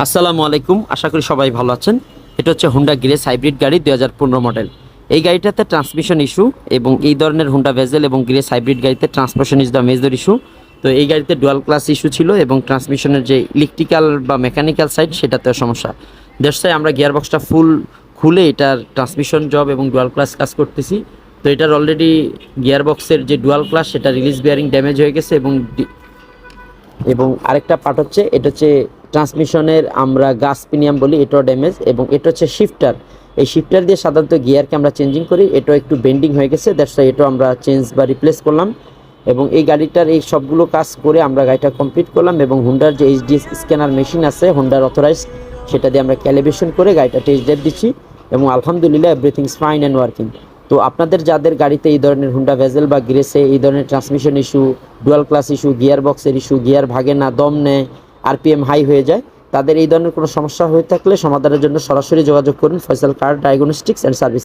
আসসালামু আলাইকুম, আশা করি সবাই ভালো আছেন। এটা হচ্ছে হুন্ডা গ্রেস হাইব্রিড গাড়ি দু হাজার পনেরো মডেল এই গাড়িটাতে ট্রান্সমিশন ইস্যু এবং এই ধরনের হুন্ডা ভেজেল এবং গ্রেস হাইব্রিড গাড়িতে transmission is the major issue তো এই গাড়িতে ডুয়াল ক্লাস ইস্যু ছিল এবং ট্রান্সমিশনের যে ইলেকট্রিক্যাল বা মেকানিক্যাল সাইড সেটাতেও সমস্যা। দেশটায় আমরা গিয়ার বক্সটা ফুল খুলে এটার ট্রান্সমিশন জব এবং ডুয়াল ক্লাস কাজ করতেছি। তো এটার অলরেডি গিয়ার বক্সের যে ডুয়াল ক্লাস সেটা রিলিজ বিয়ারিং ড্যামেজ হয়ে গেছে এবং এবং আরেকটা পার্ট হচ্ছে, এটা হচ্ছে ট্রান্সমিশনের আমরা গাস পিনিয়াম বলি, এটাও ড্যামেজ এবং এটা হচ্ছে শিফটার এই শিফটার দিয়ে সাধারণত গিয়ারকে আমরা চেঞ্জিং করি, এটাও একটু বেন্ডিং হয়ে গেছে দ্যাটস ওয়াই এটাও আমরা চেঞ্জ বা রিপ্লেস করলাম। এবং এই গাড়িটার এই সবগুলো কাজ করে আমরা গাড়িটা কমপ্লিট করলাম এবং হুন্ডার যে এইচডিএস স্ক্যানার মেশিন আছে হুন্ডার অথরাইজ সেটা দিয়ে আমরা ক্যালিব্রেশন করে গাড়িটা টেস্ট ড্রাইভ দিচ্ছি এবং আলহামদুলিল্লাহ everything is fine and working তো আপনাদের যাদের গাড়িতে এই ধরনের হুন্ডা ভেজেল বা গ্রেসে এই ধরনের transmission issue dual clutch issue gear বক্সের ইস্যু গিয়ার ভাগে না, দম নেয় আরপিএম হাই হয়ে যায়, তাদের এই ধরনের কোনো সমস্যা হয়ে থাকলে সমাধানের জন্য সরাসরি যোগাযোগ করুন Faisal car diagnostics and service